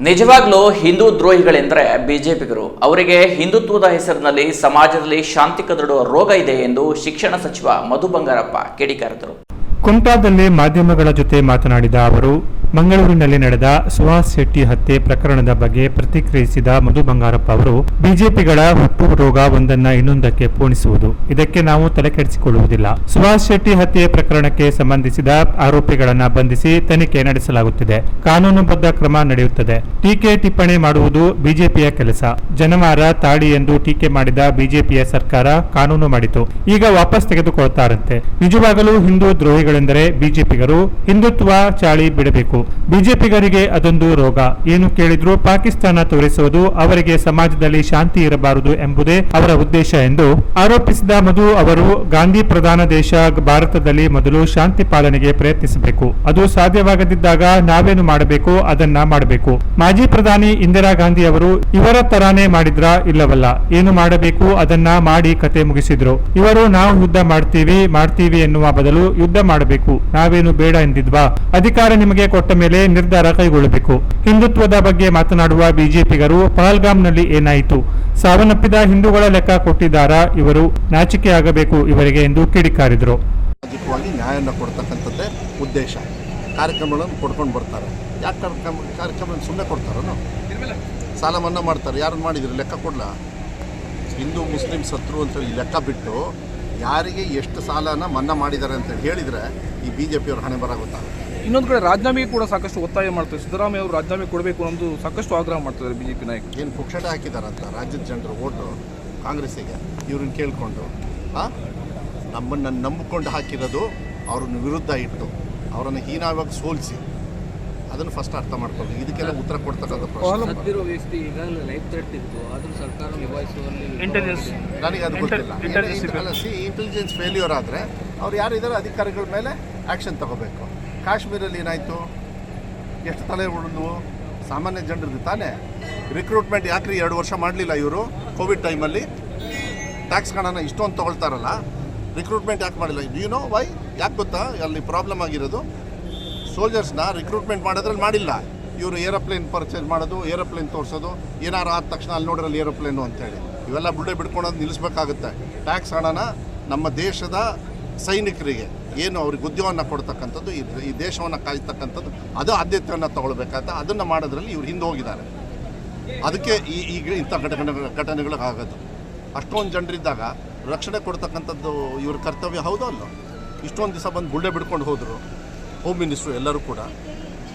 ನಿಜವಾಗ್ಲೂ ಹಿಂದೂ ದ್ರೋಹಿಗಳೆಂದರೆ ಬಿಜೆಪಿಗರು. ಅವರಿಗೆ ಹಿಂದುತ್ವದ ಹೆಸರಿನಲ್ಲಿ ಸಮಾಜದಲ್ಲಿ ಶಾಂತಿ ಕದಡುವ ರೋಗ ಇದೆ ಎಂದು ಶಿಕ್ಷಣ ಸಚಿವ ಮಧು ಬಂಗಾರಪ್ಪ ಕಿಡಿಕಾರಿದರು. ಕುಮಟಾದಲ್ಲಿ ಮಾಧ್ಯಮಗಳ ಜೊತೆ ಮಾತನಾಡಿದ ಅವರು, ಮಂಗಳೂರಿನಲ್ಲಿ ನಡೆದ ಸುಹಾಸ್ ಶೆಟ್ಟಿ ಹತ್ಯೆ ಪ್ರಕರಣದ ಬಗ್ಗೆ ಪ್ರತಿಕ್ರಿಯಿಸಿದ ಮಧು ಬಂಗಾರಪ್ಪ ಅವರು, ಬಿಜೆಪಿಗಳ ಹುಟ್ಟು ರೋಗ ಒಂದನ್ನ ಇನ್ನೊಂದಕ್ಕೆ ಪೋಣಿಸುವುದು, ಇದಕ್ಕೆ ನಾವು ತಲೆಕೆಡಿಸಿಕೊಳ್ಳುವುದಿಲ್ಲ. ಸುಹಾಸ್ ಶೆಟ್ಟಿ ಹತ್ಯೆ ಪ್ರಕರಣಕ್ಕೆ ಸಂಬಂಧಿಸಿದ ಆರೋಪಿಗಳನ್ನ ಬಂಧಿಸಿ ತನಿಖೆ ನಡೆಸಲಾಗುತ್ತಿದೆ. ಕಾನೂನುಬದ್ಧ ಕ್ರಮ ನಡೆಯುತ್ತದೆ. ಟೀಕೆ ಟಿಪ್ಪಣಿ ಮಾಡುವುದು ಬಿಜೆಪಿಯ ಕೆಲಸ. ಜನವಾರ ತಾಡಿ ಎಂದು ಟೀಕೆ ಮಾಡಿದ ಬಿಜೆಪಿಯ ಸರ್ಕಾರ ಕಾನೂನು ಮಾಡಿತು. ಈಗ ವಾಪಸ್ ತೆಗೆದುಕೊಳ್ತಾರಂತೆ. ನಿಜವಾಗಲೂ ಹಿಂದೂ ದ್ರೋಹಿಗಳೆಂದರೆ ಬಿಜೆಪಿಗರು ಹಿಂದುತ್ವ ಚಾಳಿ ಬಿಡಬೇಕು. ಬಿಜೆಪಿಗರಿಗೆ ಅದೊಂದು ರೋಗ. ಏನು ಕೇಳಿದ್ರು ಪಾಕಿಸ್ತಾನ ತೋರಿಸುವುದು ಅವರಿಗೆ ಸಮಾಜದಲ್ಲಿ ಶಾಂತಿ ಇರಬಾರದು ಎಂಬುದೇ ಅವರ ಉದ್ದೇಶ ಎಂದು ಆರೋಪಿಸಿದ ಮಧು ಅವರು ಗಾಂಧಿ ಪ್ರಧಾನ ದೇಶ ಭಾರತದಲ್ಲಿ ಮೊದಲು ಶಾಂತಿ ಪಾಲನೆಗೆ ಪ್ರಯತ್ನಿಸಬೇಕು. ಅದು ಸಾಧ್ಯವಾಗದಿದ್ದಾಗ ನಾವೇನು ಮಾಡಬೇಕು? ಅದನ್ನ ಮಾಡಬೇಕು. ಮಾಜಿ ಪ್ರಧಾನಿ ಇಂದಿರಾ ಗಾಂಧಿ ಅವರು ಇವರ ತರಾನೇ ಮಾಡಿದ್ರ ಇಲ್ಲವಲ್ಲ? ಏನು ಮಾಡಬೇಕು? ಅದನ್ನ ಮಾಡಿ ಕತೆ ಮುಗಿಸಿದ್ರು. ಇವರು ನಾವು ಯುದ್ಧ ಮಾಡ್ತೀವಿ ಮಾಡ್ತೀವಿ ಎನ್ನುವ ಬದಲು ಯುದ್ಧ ಮಾಡಬೇಕು. ನಾವೇನು ಬೇಡ ಎಂದಿದ್ವಾ? ಅಧಿಕಾರ ನಿಮಗೆ ಕೊಟ್ಟ ಮೇಲೆ ನಿರ್ಧಾರ ಕೈಗೊಳ್ಳಬೇಕು. ಹಿಂದುತ್ವದ ಬಗ್ಗೆ ಮಾತನಾಡುವ ಬಿಜೆಪಿಗರು ಪಹಲ್ಗಾಮ್ನಲ್ಲಿ ಏನಾಯಿತು? ಸಾವನ್ನಪ್ಪಿದ ಹಿಂದೂಗಳ ಲೆಕ್ಕ ಕೊಟ್ಟಿದ್ದಾರಾ ಇವರು? ನಾಚಿಕೆ ಆಗಬೇಕು ಇವರಿಗೆ ಎಂದು ಕಿಡಿಕಾರಿದರು. ನ್ಯಾಯವನ್ನು ಕೊಡ್ತಕ್ಕಂಥದ್ದೇ ಉದ್ದೇಶ. ಕಾರ್ಯಕ್ರಮಗಳನ್ನು ಕೊಡ್ಕೊಂಡು ಬರ್ತಾರೆ. ಯಾಕೆ ಕಾರ್ಯಕ್ರಮ ಕಾರ್ಯಕ್ರಮ ಸುಮ್ಮನೆ ಕೊಡ್ತಾರೋ ಸಾಲ ಮನ್ನಾ ಮಾಡ್ತಾರೆ. ಯಾರನ್ನು ಮಾಡಿದ್ರು? ಲೆಕ್ಕ ಕೊಡಲ? ಹಿಂದೂ, ಮುಸ್ಲಿಂ, ಶತ್ರು ಅಂತೇಳಿ ಲೆಕ್ಕ ಬಿಟ್ಟು ಯಾರಿಗೆ ಎಷ್ಟು ಸಾಲನ ಮನ್ನಾ ಮಾಡಿದ್ದಾರೆ ಅಂತ ಹೇಳಿದರೆ ಈ ಬಿ ಜೆ ಪಿಯವ್ರ ಹಣೆ ಬರ ಗೊತ್ತಾಗುತ್ತೆ. ಇನ್ನೊಂದು ಕಡೆ ರಾಜೀನಾಮೆಗೆ ಕೂಡ ಸಾಕಷ್ಟು ಒತ್ತಾಯ ಮಾಡ್ತಾರೆ. ಸಿದ್ದರಾಮಯ್ಯ ಅವರು ರಾಜೀನಾಮೆ ಕೊಡಬೇಕು ಅನ್ನೋದು ಸಾಕಷ್ಟು ಆಗ್ರಹ ಮಾಡ್ತಾರೆ ಪಿ ನಾಯಕರು. ಏನು ಪುಕ್ಷಟ ಹಾಕಿದಾರಂತ ರಾಜ್ಯದ ಜನರು ಓಟು ಕಾಂಗ್ರೆಸ್ಸಿಗೆ ಇವ್ರನ್ನ ಕೇಳಿಕೊಂಡು ಹಾಂ ನಮ್ಮನ್ನು ನಂಬಿಕೊಂಡು ಹಾಕಿರೋದು ಅವ್ರನ್ನ ವಿರುದ್ಧ ಇಟ್ಟು ಅವರನ್ನು ಹೀನಾವಾಗಿ ಸೋಲಿಸಿ. ಅದನ್ನು ಫಸ್ಟ್ ಅರ್ಥ ಮಾಡ್ಕೊಂಡು ಇದಕ್ಕೆಲ್ಲ ಉತ್ತರ ಕೊಡ್ತಕ್ಕಂಥ ವ್ಯಕ್ತಿ ಈಗ ಲೈಫ್ ಥ್ರೆಟ್ ಇತ್ತು. ಆದರೂ ಸರ್ಕಾರ ನಿಭಾಯಿಸುವಲ್ಲಿ ಇಂಟೆಲಿಜೆನ್ಸ್ ನನಗೆ ಅದು ಗೊತ್ತಿಲ್ಲ. ಸಿ ಇಂಟೆಲಿಜೆನ್ಸ್ ಫೇಲ್ಯೂರ್ ಆದರೆ ಅವ್ರು ಯಾರಿದ್ದಾರೆ ಅಧಿಕಾರಿಗಳ ಮೇಲೆ ಆ್ಯಕ್ಷನ್ ತಗೋಬೇಕು. ಕಾಶ್ಮೀರಲ್ಲಿ ಏನಾಯಿತು? ಎಷ್ಟು ತಲೆ ಉಳಿದ್ವು ಸಾಮಾನ್ಯ ಜನರದ್ದು ತಾನೇ. ರಿಕ್ರೂಟ್ಮೆಂಟ್ ಯಾಕ್ರಿ ಎರಡು ವರ್ಷ ಮಾಡಲಿಲ್ಲ ಇವರು? ಕೋವಿಡ್ ಟೈಮಲ್ಲಿ ಟ್ಯಾಕ್ಸ್ ಹಣನ ಇಷ್ಟೊಂದು ತೊಗೊಳ್ತಾರಲ್ಲ. ರಿಕ್ರೂಟ್ಮೆಂಟ್ ಯಾಕೆ ಮಾಡಿಲ್ಲ? ಯು ನೋ ವೈ ಯಾಕೆ ಗೊತ್ತಾ? ಅಲ್ಲಿ ಪ್ರಾಬ್ಲಮ್ ಆಗಿರೋದು. ಸೋಲ್ಜರ್ಸ್ನ ರಿಕ್ರೂಟ್ಮೆಂಟ್ ಮಾಡೋದ್ರಲ್ಲಿ ಮಾಡಿಲ್ಲ. ಇವರು ಏರೋಪ್ಲೇನ್ ಪರ್ಚೇಸ್ ಮಾಡೋದು, ಏರೋಪ್ಲೇನ್ ತೋರಿಸೋದು, ಏನಾರು ಆದ ತಕ್ಷಣ ಅಲ್ಲಿ ನೋಡ್ರಲ್ಲಿ ಏರೋಪ್ಲೇನು ಅಂತೇಳಿ. ಇವೆಲ್ಲ ಬುಲ್ಡೆ ಬಿಡ್ಕೊಳೋದು ನಿಲ್ಲಿಸ್ಬೇಕಾಗುತ್ತೆ. ಟ್ಯಾಕ್ಸ್ ಹಣನ ನಮ್ಮ ದೇಶದ ಸೈನಿಕರಿಗೆ, ಏನು ಅವ್ರಿಗೆ ಉದ್ಯೋಗವನ್ನು ಕೊಡ್ತಕ್ಕಂಥದ್ದು, ಈ ದೇಶವನ್ನು ಕಾಯ್ತಕ್ಕಂಥದ್ದು, ಅದು ಆದ್ಯತೆಯನ್ನು ತಗೊಳ್ಬೇಕಾಗ್ತದೆ ಅದನ್ನು ಮಾಡೋದ್ರಲ್ಲಿ ಇವ್ರು ಹಿಂದೆ ಹೋಗಿದ್ದಾರೆ. ಅದಕ್ಕೆ ಈ ಈಗ ಇಂಥ ಘಟನೆ ಘಟನೆಗಳು ಆಗೋದು. ಅಷ್ಟೊಂದು ಜನರಿದ್ದಾಗ ರಕ್ಷಣೆ ಕೊಡ್ತಕ್ಕಂಥದ್ದು ಇವ್ರ ಕರ್ತವ್ಯ ಹೌದೋ ಅಲ್ಲ? ಇಷ್ಟೊಂದು ದಿವಸ ಬಂದು ಗುಳ್ಳೆ ಬಿಡ್ಕೊಂಡು ಹೋದರು. ಹೋಮ್ ಮಿನಿಸ್ಟ್ರು ಎಲ್ಲರೂ ಕೂಡ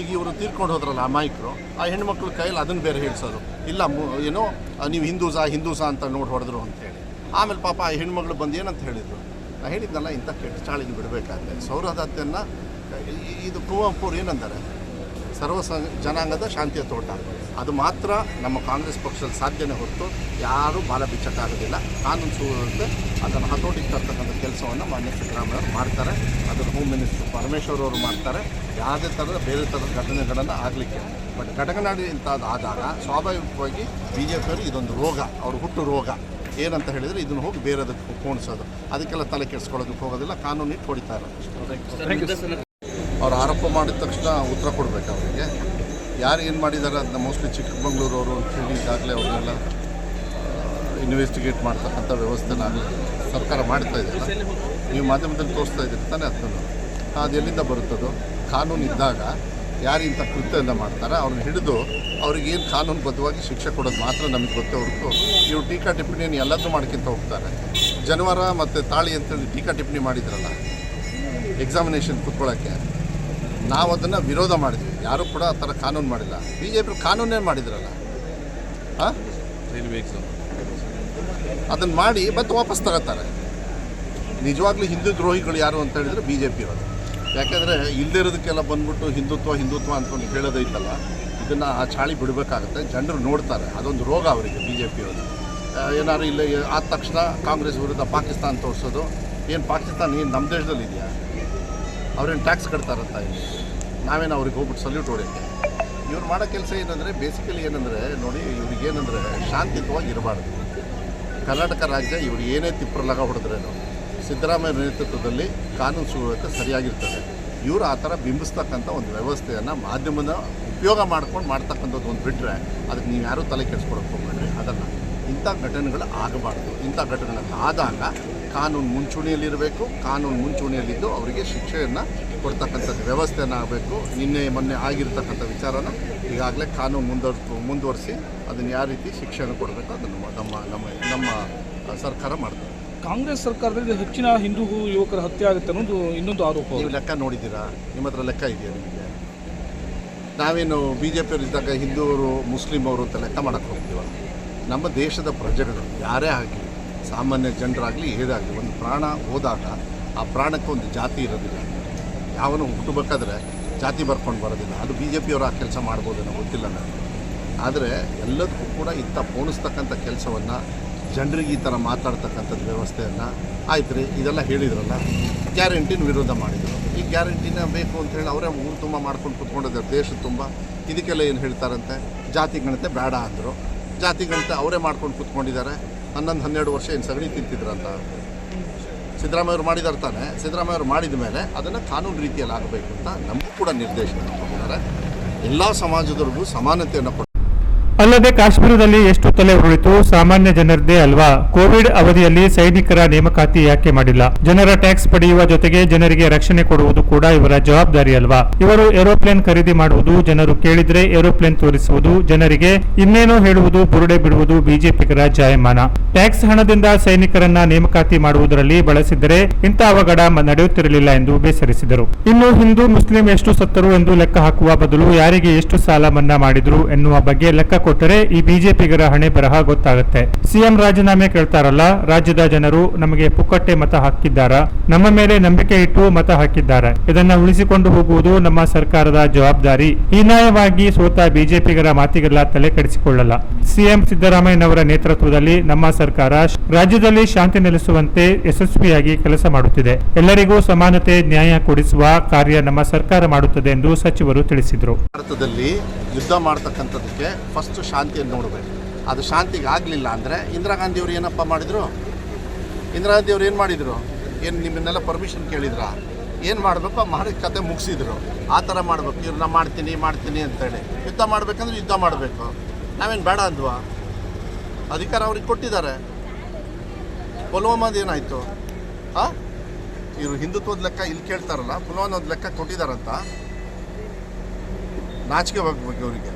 ಈಗ ಇವರು ತೀರ್ಕೊಂಡು ಹೋದ್ರಲ್ಲ ಅಮಾಯಕರು ಆ ಹೆಣ್ಮಕ್ಳ ಕೈಯಲ್ಲಿ ಅದನ್ನು ಬೇರೆ ಹೇಳಿಸೋದು. ಇಲ್ಲ ಏನೋ ನೀವು ಹಿಂದೂಸಾ ಹಿಂದೂಸಾ ಅಂತ ನೋಡಿ ಹೊಡೆದ್ರು ಅಂತೇಳಿ ಆಮೇಲೆ ಪಾಪ ಆ ಹೆಣ್ಮಗಳು ಬಂದು ಏನಂತ ಹೇಳಿದರು? ನಾನು ಹೇಳಿದ್ನಲ್ಲ, ಇಂಥ ಕೆಟ್ಟ ಚಾಳಿಗೆ ಬಿಡಬೇಕಾದ್ರೆ ಸೌರದತ್ತೆಯನ್ನು ಇದು ಕುವಂಪುರ್ ಏನಂತಾರೆ ಸರ್ವ ಜನಾಂಗದ ಶಾಂತಿಯ ತೋಟ. ಅದು ಮಾತ್ರ ನಮ್ಮ ಕಾಂಗ್ರೆಸ್ ಪಕ್ಷದ ಸಾಧ್ಯನೇ ಹೊರತು ಯಾರೂ ಬಾಲ ಬಿಚ್ಚಕ್ಕಾಗೋದಿಲ್ಲ ಕಾನೂನು ಸುವ್ಯವಸ್ಥೆ, ಅದನ್ನು ಹತೋಟಿಗೆ ಕೆಲಸವನ್ನು ಮಾನ್ಯ ಸಿದ್ದರಾಮಯ್ಯ ಅವರು ಮಾಡ್ತಾರೆ. ಅದನ್ನು ಹೋಮ್ ಮಿನಿಸ್ಟರ್ ಪರಮೇಶ್ವರ್ ಅವರು ಮಾಡ್ತಾರೆ. ಯಾವುದೇ ಥರದ ಬೇರೆ ಥರದ ಘಟನೆಗಳನ್ನು ಆಗಲಿಕ್ಕೆ. ಬಟ್ ಘಟಕನಾಡಿ ಇಂಥದ್ದು ಆದಾಗ ಸ್ವಾಭಾವಿಕವಾಗಿ ಬಿ ಜೆ ಪಿಯವರು ಇದೊಂದು ರೋಗ, ಅವರು ಹುಟ್ಟು ರೋಗ. ಏನಂತ ಹೇಳಿದರೆ ಇದನ್ನು ಹೋಗಿ ಬೇರೆದಕ್ಕೆ ಪೋಣಿಸೋದು ಅದಕ್ಕೆಲ್ಲ ತಲೆ ಕೆಡಿಸ್ಕೊಳ್ಳೋದಕ್ಕೆ ಹೋಗೋದಿಲ್ಲ ಕಾನೂನು ಇಟ್ಟು ಹೊಡಿತಾರೆ ಅವ್ರು ಆರೋಪ ಮಾಡಿದ ತಕ್ಷಣ ಉತ್ತರ ಕೊಡಬೇಕು ಅವರಿಗೆ. ಯಾರು ಏನು ಮಾಡಿದ್ದಾರೆ ಅದನ್ನ ಮೋಸ್ಟ್ಲಿ ಚಿಕ್ಕಮಗಳೂರವರು ಅಂತ ಹೇಳಿ ಈಗಾಗಲೇ ಅವ್ರನ್ನೆಲ್ಲ ಇನ್ವೆಸ್ಟಿಗೇಟ್ ಮಾಡ್ತಕ್ಕಂಥ ವ್ಯವಸ್ಥೆನ ಸರ್ಕಾರ ಮಾಡ್ತಾ ಇದೆಯಲ್ಲ ನೀವು ಮಾಧ್ಯಮದಲ್ಲಿ ತೋರಿಸ್ತಾ ಇದ್ದೀರಿ ತಾನೇ ಅದನ್ನು? ಅದು ಎಲ್ಲಿಂದ ಬರುತ್ತದೋ ಕಾನೂನು ಇದ್ದಾಗ ಯಾರು ಇಂಥ ಕೃತ್ಯದಿಂದ ಮಾಡ್ತಾರೆ? ಅವ್ರನ್ನ ಹಿಡಿದು ಅವ್ರಿಗೆ ಏನು ಕಾನೂನುಬದ್ಧವಾಗಿ ಶಿಕ್ಷೆ ಕೊಡೋದು ಮಾತ್ರ ನಮಗೆ ಗೊತ್ತೇ ಹೊರತು ನೀವು ಟೀಕಾ ಟಿಪ್ಪಣಿಯನ್ನು ಎಲ್ಲದೂ ಮಾಡ್ಕೊಂತ ಹೋಗ್ತಾರೆ. ಜನವರ ಮತ್ತು ತಾಳಿ ಅಂತೇಳಿ ಟೀಕಾ ಟಿಪ್ಪಣಿ ಮಾಡಿದ್ರಲ್ಲ? ಎಕ್ಸಾಮಿನೇಷನ್ ಕುತ್ಕೊಳ್ಳೋಕ್ಕೆ ನಾವು ಅದನ್ನು ವಿರೋಧ ಮಾಡಿದ್ವಿ. ಯಾರೂ ಕೂಡ ಆ ಥರ ಕಾನೂನು ಮಾಡಿಲ್ಲ. ಬಿ ಜೆ ಪಿ ಕಾನೂನೇ ಮಾಡಿದ್ರಲ್ಲ. ಹಾಂ? ಅದನ್ನು ಮಾಡಿ ಮತ್ತೆ ವಾಪಸ್ ತಗೋತಾರೆ. ನಿಜವಾಗ್ಲೂ ಹಿಂದೂ ದ್ರೋಹಿಗಳು ಯಾರು ಅಂತ ಹೇಳಿದ್ರೆ ಬಿ ಜೆ ಪಿ ಅವರು. ಯಾಕೆಂದರೆ ಇಲ್ಲದಿರೋದಕ್ಕೆಲ್ಲ ಬಂದ್ಬಿಟ್ಟು ಹಿಂದುತ್ವ ಹಿಂದುತ್ವ ಅಂತಕೊಂಡು ಹೇಳೋದೈತಲ್ಲ ಇದನ್ನು ಆ ಚಾಳಿ ಬಿಡಬೇಕಾಗುತ್ತೆ. ಜನರು ನೋಡ್ತಾರೆ. ಅದೊಂದು ರೋಗ ಅವರಿಗೆ ಬಿ ಜೆ ಪಿಯವರು ಏನಾದ್ರು ಇಲ್ಲ, ಆದ ತಕ್ಷಣ ಕಾಂಗ್ರೆಸ್ ವಿರುದ್ಧ ಪಾಕಿಸ್ತಾನ ತೋರಿಸೋದು. ಏನು ಪಾಕಿಸ್ತಾನ ಏನು ನಮ್ಮ ದೇಶದಲ್ಲಿ ಇದೆಯಾ ಅವ್ರೇನು ಟ್ಯಾಕ್ಸ್ ಕಟ್ತಾರಂತ? ಇಲ್ಲಿ ನಾವೇನು ಅವ್ರಿಗೆ ಹೋಗ್ಬಿಟ್ಟು ಸಲ್ಯೂಟ್ ಹೊಡೆಯುತ್ತೆ? ಇವ್ರು ಮಾಡೋ ಕೆಲಸ ಏನಂದರೆ ಬೇಸಿಕಲಿ ಏನಂದರೆ ನೋಡಿ ಇವ್ರಿಗೇನಂದರೆ ಶಾಂತಿಯುತವಾಗಿ ಇರಬಾರ್ದು. ಕರ್ನಾಟಕ ರಾಜ್ಯ ಇವರು ಏನೇ ತಿಪ್ಪರಲಾಗ ಹೊಡೆದ್ರೇನು ಸಿದ್ದರಾಮಯ್ಯ ನೇತೃತ್ವದಲ್ಲಿ ಕಾನೂನು ಸುವ್ಯವಸ್ಥೆ ಸರಿಯಾಗಿರ್ತದೆ. ಇವರು ಆ ಥರ ಬಿಂಬಿಸ್ತಕ್ಕಂಥ ಒಂದು ವ್ಯವಸ್ಥೆಯನ್ನು ಮಾಧ್ಯಮದ ಉಪಯೋಗ ಮಾಡ್ಕೊಂಡು ಮಾಡ್ತಕ್ಕಂಥದ್ದು ಒಂದು ಬಿಟ್ಟರೆ ಅದಕ್ಕೆ ನೀವು ಯಾರೂ ತಲೆ ಕೆಡಿಸ್ಕೊಳಕ್ಕೆ ಹೋಗ್ಬೇಡ್ರಿ. ಅದನ್ನು ಇಂಥ ಘಟನೆಗಳು ಆಗಬಾರ್ದು. ಇಂಥ ಘಟನೆಗಳು ಆದಾಗ ಕಾನೂನು ಮುಂಚೂಣಿಯಲ್ಲಿರಬೇಕು ಕಾನೂನು ಮುಂಚೂಣಿಯಲ್ಲಿದ್ದು ಅವರಿಗೆ ಶಿಕ್ಷೆಯನ್ನು ಕೊಡ್ತಕ್ಕಂಥದ್ದು ವ್ಯವಸ್ಥೆಯನ್ನು ಆಗಬೇಕು. ನಿನ್ನೆ ಮೊನ್ನೆ ಆಗಿರ್ತಕ್ಕಂಥ ವಿಚಾರನ ಈಗಾಗಲೇ ಕಾನೂನು ಮುಂದುವರ್ ಮುಂದುವರಿಸಿ ಅದನ್ನು ಯಾವ ರೀತಿ ಶಿಕ್ಷೆಯನ್ನು ಕೊಡಬೇಕು ಅದನ್ನು ನಮ್ಮ ನಮ್ಮ ನಮ್ಮ ಸರ್ಕಾರ ಮಾಡ್ತಾರೆ ಕಾಂಗ್ರೆಸ್ ಸರ್ಕಾರದಲ್ಲಿ ಹೆಚ್ಚಿನ ಹಿಂದೂ ಯುವಕರ ಹತ್ಯೆ ಆಗುತ್ತೆ ಅನ್ನೋದು ಇನ್ನೊಂದು ಆರೋಪ. ನೀವು ಲೆಕ್ಕ ನೋಡಿದ್ದೀರಾ? ನಿಮ್ಮ ಹತ್ರ ಲೆಕ್ಕ ಇದೆಯಾ ನಿಮಗೆ? ನಾವೇನು ಬಿ ಜೆ ಪಿಯವರು ಇದ್ದಾಗ ಹಿಂದೂ ಅವರು ಮುಸ್ಲಿಮ್ ಅವರು ಅಂತ ಲೆಕ್ಕ ಮಾಡೋಕ್ಕೆ ಹೋಗ್ತೀವ? ನಮ್ಮ ದೇಶದ ಪ್ರಜೆಗಳು ಯಾರೇ ಆಗಲಿ ಸಾಮಾನ್ಯ ಜನರಾಗಲಿ ಏದಾಗಲಿ ಒಂದು ಪ್ರಾಣ ಹೋದಾಗ ಆ ಪ್ರಾಣಕ್ಕೆ ಒಂದು ಜಾತಿ ಇರೋದಿಲ್ಲ. ಯಾವನು ಹುಟ್ಟಬೇಕಾದ್ರೆ ಜಾತಿ ಬರ್ಕೊಂಡು ಬರೋದಿಲ್ಲ. ಅದು ಬಿ ಜೆ ಪಿಯವರು ಆ ಕೆಲಸ ಮಾಡ್ಬೋದೇನೋ ಗೊತ್ತಿಲ್ಲ ನನಗೆ. ಆದರೆ ಎಲ್ಲದಕ್ಕೂ ಕೂಡ ಇಂಥ ಪೋಣಿಸ್ತಕ್ಕಂಥ ಕೆಲಸವನ್ನು, ಜನರಿಗೆ ಈ ಥರ ಮಾತಾಡ್ತಕ್ಕಂಥದ್ದು ವ್ಯವಸ್ಥೆಯನ್ನು ಆಯ್ತು ರೀ, ಇದೆಲ್ಲ ಹೇಳಿದ್ರಲ್ಲ, ಗ್ಯಾರಂಟಿನ ವಿರೋಧ ಮಾಡಿದರು. ಈ ಗ್ಯಾರಂಟಿನ ಬೇಕು ಅಂತ ಹೇಳಿ ಅವರೇ ಊರು ತುಂಬ ಮಾಡ್ಕೊಂಡು ಕೂತ್ಕೊಂಡಿದ್ದಾರೆ ದೇಶ ತುಂಬ. ಇದಕ್ಕೆಲ್ಲ ಏನು ಹೇಳ್ತಾರಂತೆ? ಜಾತಿ ಗಣತೆ ಬೇಡ ಅಂದರು. ಜಾತಿ ಗಣತೆ ಅವರೇ ಮಾಡ್ಕೊಂಡು ಕೂತ್ಕೊಂಡಿದ್ದಾರೆ. ಹನ್ನೊಂದು, ಹನ್ನೆರಡು ವರ್ಷ ಏನು ಸಗಣಿ ತಿಂತಿದ್ರಂತ ಸಿದ್ದರಾಮಯ್ಯವ್ರು ಮಾಡಿದಾರೆ ತಾನೆ. ಸಿದ್ದರಾಮಯ್ಯವ್ರು ಮಾಡಿದ ಮೇಲೆ ಅದನ್ನು ಕಾನೂನು ರೀತಿಯಲ್ಲಿ ಆಗಬೇಕು ಅಂತ ನಮಗೂ ಕೂಡ ನಿರ್ದೇಶನ ಕೊಟ್ಟಿದ್ದಾರೆ. ಎಲ್ಲ ಸಮಾಜದವ್ರಿಗೂ ಸಮಾನತೆಯನ್ನು ಕೊಟ್ಟು ಅಲ್ಲದೆ ಕಾಶ್ಮೀರದಲ್ಲಿ ಎಷ್ಟು ತಲೆ ಉರುಳಿತು ಸಾಮಾನ್ಯ ಜನರದೇ ಅಲ್ವಾ? ಕೋವಿಡ್ ಅವಧಿಯಲ್ಲಿ ಸೈನಿಕರ ನೇಮಕಾತಿ ಯಾಕೆ ಮಾಡಿಲ್ಲ? ಜನರ ಟ್ಯಾಕ್ಸ್ ಪಡೆಯುವ ಜೊತೆಗೆ ಜನರಿಗೆ ರಕ್ಷಣೆ ಕೊಡುವುದು ಕೂಡ ಇವರ ಜವಾಬ್ದಾರಿ ಅಲ್ವಾ? ಇವರು ಏರೋಪ್ಲೇನ್ ಖರೀದಿ ಮಾಡುವುದು ಜನರು ಕೇಳಿದ್ರೆ ಏರೋಪ್ಲೇನ್ ತೋರಿಸುವುದು, ಜನರಿಗೆ ಇನ್ನೇನೋ ಹೇಳುವುದು, ಬುರುಡೆ ಬಿಡುವುದು ಬಿಜೆಪಿಗರ ಜಾಯಮಾನ. ಟ್ಯಾಕ್ಸ್ ಹಣದಿಂದ ಸೈನಿಕರನ್ನ ನೇಮಕಾತಿ ಮಾಡುವುದರಲ್ಲಿ ಬಳಸಿದ್ದರೆ ಇಂಥ ಅವಘಡ ನಡೆಯುತ್ತಿರಲಿಲ್ಲ ಎಂದು ಬೇಸರಿಸಿದರು. ಇನ್ನು ಹಿಂದೂ ಮುಸ್ಲಿಂ ಎಷ್ಟು ಸತ್ತರು ಎಂದು ಲೆಕ್ಕ ಹಾಕುವ ಬದಲು ಯಾರಿಗೆ ಎಷ್ಟು ಸಾಲ ಮನ್ನಾ ಮಾಡಿದ್ರು ಎನ್ನುವ ಬಗ್ಗೆ ಲೆಕ್ಕ ಕೊಟ್ಟರೆ ಈ ಬಿಜೆಪಿಗರ ಹಣೆ ಬರಹ ಗೊತ್ತಾಗುತ್ತೆ. ಸಿಎಂ ರಾಜೀನಾಮೆ ಕೇಳ್ತಾರಲ್ಲ, ರಾಜ್ಯದ ಜನರು ನಮಗೆ ಪುಕ್ಕಟ್ಟೆ ಮತ ಹಾಕಿದ್ದಾರಾ? ನಮ್ಮ ಮೇಲೆ ನಂಬಿಕೆ ಇಟ್ಟು ಮತ ಹಾಕಿದ್ದಾರೆ. ಇದನ್ನ ಉಳಿಸಿಕೊಂಡು ಹೋಗುವುದು ನಮ್ಮ ಸರ್ಕಾರದ ಜವಾಬ್ದಾರಿ. ಹೀನಾಯವಾಗಿ ಸೋತ ಬಿಜೆಪಿಗರ ಮಾತಿಗೆಲ್ಲ ತಲೆ ಕೆಡಿಸಿಕೊಳ್ಳಲ್ಲ. ಸಿಎಂ ಸಿದ್ದರಾಮಯ್ಯನವರ ನೇತೃತ್ವದಲ್ಲಿ ನಮ್ಮ ಸರ್ಕಾರ ರಾಜ್ಯದಲ್ಲಿ ಶಾಂತಿ ನೆಲೆಸುವಂತೆ ಯಶಸ್ವಿಯಾಗಿ ಕೆಲಸ ಮಾಡುತ್ತಿದೆ. ಎಲ್ಲರಿಗೂ ಸಮಾನತೆ ನ್ಯಾಯ ಕೊಡಿಸುವ ಕಾರ್ಯ ನಮ್ಮ ಸರ್ಕಾರ ಮಾಡುತ್ತದೆ ಎಂದು ಸಚಿವರು ತಿಳಿಸಿದರು. ಭಾರತದಲ್ಲಿ ಯುದ್ಧ ಮಾಡತಕ್ಕಂಥದಕ್ಕೆ ಫಸ್ಟ್ ಶಾಂತಿಯನ್ನು ನೋಡಬೇಕು. ಅದು ಶಾಂತಿಗೆ ಆಗಲಿಲ್ಲ ಅಂದರೆ ಇಂದಿರಾ ಗಾಂಧಿಯವರು ಏನಪ್ಪ ಮಾಡಿದರು? ಇಂದಿರಾ ಗಾಂಧಿಯವರು ಏನು ಮಾಡಿದರು? ಏನು ನಿಮ್ಮನ್ನೆಲ್ಲ ಪರ್ಮಿಷನ್ ಕೇಳಿದ್ರಾ? ಏನು ಮಾಡಬೇಕು? ಮಾಡಿ ಕತೆ ಮುಗಿಸಿದ್ರು. ಆ ಥರ ಮಾಡಬೇಕು. ಇವ್ರು, ನಾ ಮಾಡ್ತೀನಿ ಮಾಡ್ತೀನಿ ಅಂತೇಳಿ ಯುದ್ಧ ಮಾಡಬೇಕಂದ್ರೆ ಯುದ್ಧ ಮಾಡಬೇಕು. ನಾವೇನು ಬೇಡ ಅಂದ್ವಾ? ಅಧಿಕಾರ ಅವ್ರಿಗೆ ಕೊಟ್ಟಿದ್ದಾರೆ. ಪುಲ್ವಾಮಾದ ಏನಾಯಿತು? ಹಾ ಇವರು ಹಿಂದುತ್ವದ ಲೆಕ್ಕ ಇಲ್ಲಿ ಕೇಳ್ತಾರಲ್ಲ, ಪುಲ್ವಾಮಾದ ಲೆಕ್ಕ ಕೊಟ್ಟಿದ್ದಾರಂತ? ನಾಚಿಕೆ ಹೋಗ್ಬೇಕು ಅವರಿಗೆ